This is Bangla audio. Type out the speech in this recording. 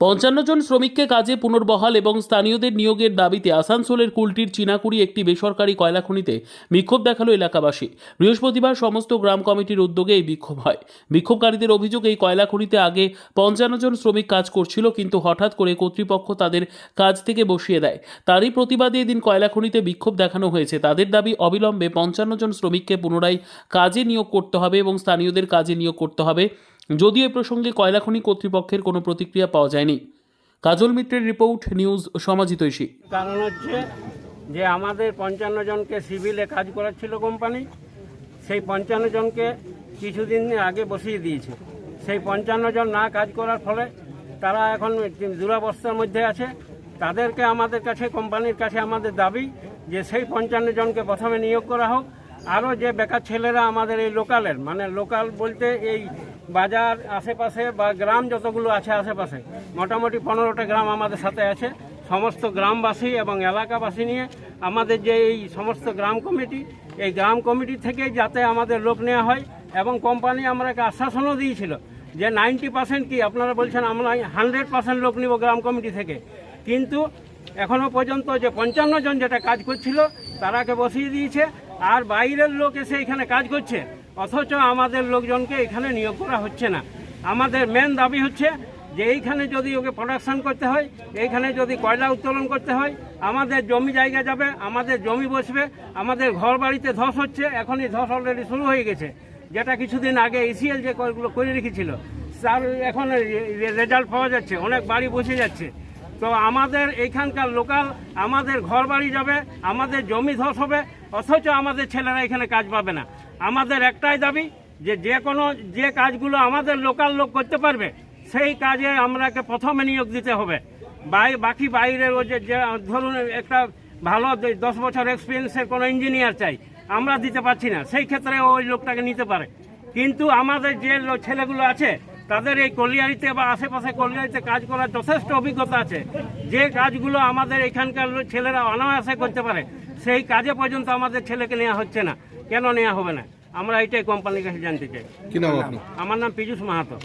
পঞ্চান্ন জন শ্রমিককে কাজে পুনর্বহাল এবং স্থানীয়দের নিয়োগের দাবিতে আসানসোলের কুলটির চিনাকুড়ি একটি বেসরকারি কয়লা খনিতে বিক্ষোভ দেখাল এলাকাবাসী। বৃহস্পতিবার সমস্ত গ্রাম কমিটির উদ্যোগে এই বিক্ষোভ হয়। বিক্ষোভকারীদের অভিযোগ, এই কয়লা খনিতে আগে পঞ্চান্ন জন শ্রমিক কাজ করছিল কিন্তু হঠাৎ করে কর্তৃপক্ষ তাদের কাজ থেকে বসিয়ে দেয়। তারই প্রতিবাদে এদিন কয়লা খনিতে বিক্ষোভ দেখানো হয়েছে। তাদের দাবি, অবিলম্বে পঞ্চান্ন জন শ্রমিককে পুনরায় কাজে নিয়োগ করতে হবে এবং স্থানীয়দের কাজে নিয়োগ করতে হবে। যদিও এ প্রসঙ্গে কয়লাখনি কর্তৃপক্ষের কোনো প্রতিক্রিয়া পাওয়া যায়নি। কাজল মিত্রের রিপোর্ট, নিউজ সমাজিতৈষী কারণ হচ্ছে যে আমাদের পঞ্চান্ন জনকে সিভিলে কাজ করাচ্ছিল কোম্পানি, সেই পঞ্চান্ন জনকে কিছুদিন আগে বসিয়ে দিয়েছে। সেই পঞ্চান্ন জন না কাজ করার ফলে তারা এখন দুরাবস্থার মধ্যে আছে। তাদেরকে আমাদের কাছে, কোম্পানির কাছে আমাদের দাবি যে সেই পঞ্চান্ন জনকে প্রথমে নিয়োগ করা হোক। আরও যে বেকার ছেলেরা আমাদের এই লোকালের মানে লোকাল বলতে এই বাজার আশেপাশে বা গ্রাম যতগুলো আছে আশেপাশে, মোটামুটি পনেরোটা গ্রাম আমাদের সাথে আছে। সমস্ত গ্রামবাসী এবং এলাকাবাসী নিয়ে আমাদের যে এই সমস্ত গ্রাম কমিটি, এই গ্রাম কমিটি থেকে যাতে আমাদের লোক নেওয়া হয় এবং কোম্পানি আমরা আমাকে আশ্বাসনও দিয়েছিল যে নাইনটি পার্সেন্ট কি, আপনারা বলছেন আমরা হান্ড্রেড পার্সেন্ট লোক নিব গ্রাম কমিটি থেকে। কিন্তু এখনও পর্যন্ত যে পঞ্চান্ন জন যেটা কাজ করছিল, তারাকে বসিয়ে দিয়েছে। আর বাইরের লোক এসে এখানে কাজ করছে, অথচ আমাদের লোকজনকে এখানে নিয়োগ করা হচ্ছে না। আমাদের মেন দাবি হচ্ছে যে এইখানে যদি ওকে প্রোডাকশান করতে হয়, এইখানে যদি কয়লা উত্তোলন করতে হয়, আমাদের জমি জায়গা যাবে, আমাদের জমি বসবে, আমাদের ঘর বাড়িতে ধস হচ্ছে, এখনই ধস অলরেডি শুরু হয়ে গেছে। যেটা কিছুদিন আগে এসিএল যে করগুলো করে রেখেছিল, তার এখন রেজাল্ট পাওয়া যাচ্ছে, অনেক বাড়ি বসে যাচ্ছে। তো আমাদের এইখানকার লোকাল, আমাদের ঘর বাড়ি যাবে, আমাদের জমি ধস হবে, অথচ আমাদের ছেলেরা এখানে কাজ পাবে না। আমাদের একটাই দাবি যে যে কোনো যে কাজগুলো আমাদের লোকাল লোক করতে পারবে, সেই কাজে আমরাকে প্রথমে নিয়োগ দিতে হবে। বাই, বাকি বাইরের ও যে ধরুন একটা ভালো দশ বছর এক্সপিরিয়েন্সের কোনো ইঞ্জিনিয়ার চাই, আমরা দিতে পারছি না, সেই ক্ষেত্রে ওই লোকটাকে নিতে পারে। কিন্তু আমাদের যে ছেলেগুলো আছে তাদের এই কলিয়ারিতে বা আশেপাশে কলিয়ারিতে কাজ করার যথেষ্ট অভিজ্ঞতা আছে। যে কাজগুলো আমাদের এখানকার ছেলেরা অনায়াসে করতে পারে সেই কাজে পর্যন্ত আমাদের ছেলেকে নেওয়া হচ্ছে না। কেন নেওয়া হবে না? আমরা এটাই কোম্পানির কাছে জানতে চাই। কি নাম আমার নাম পীযুষ মাহাতো।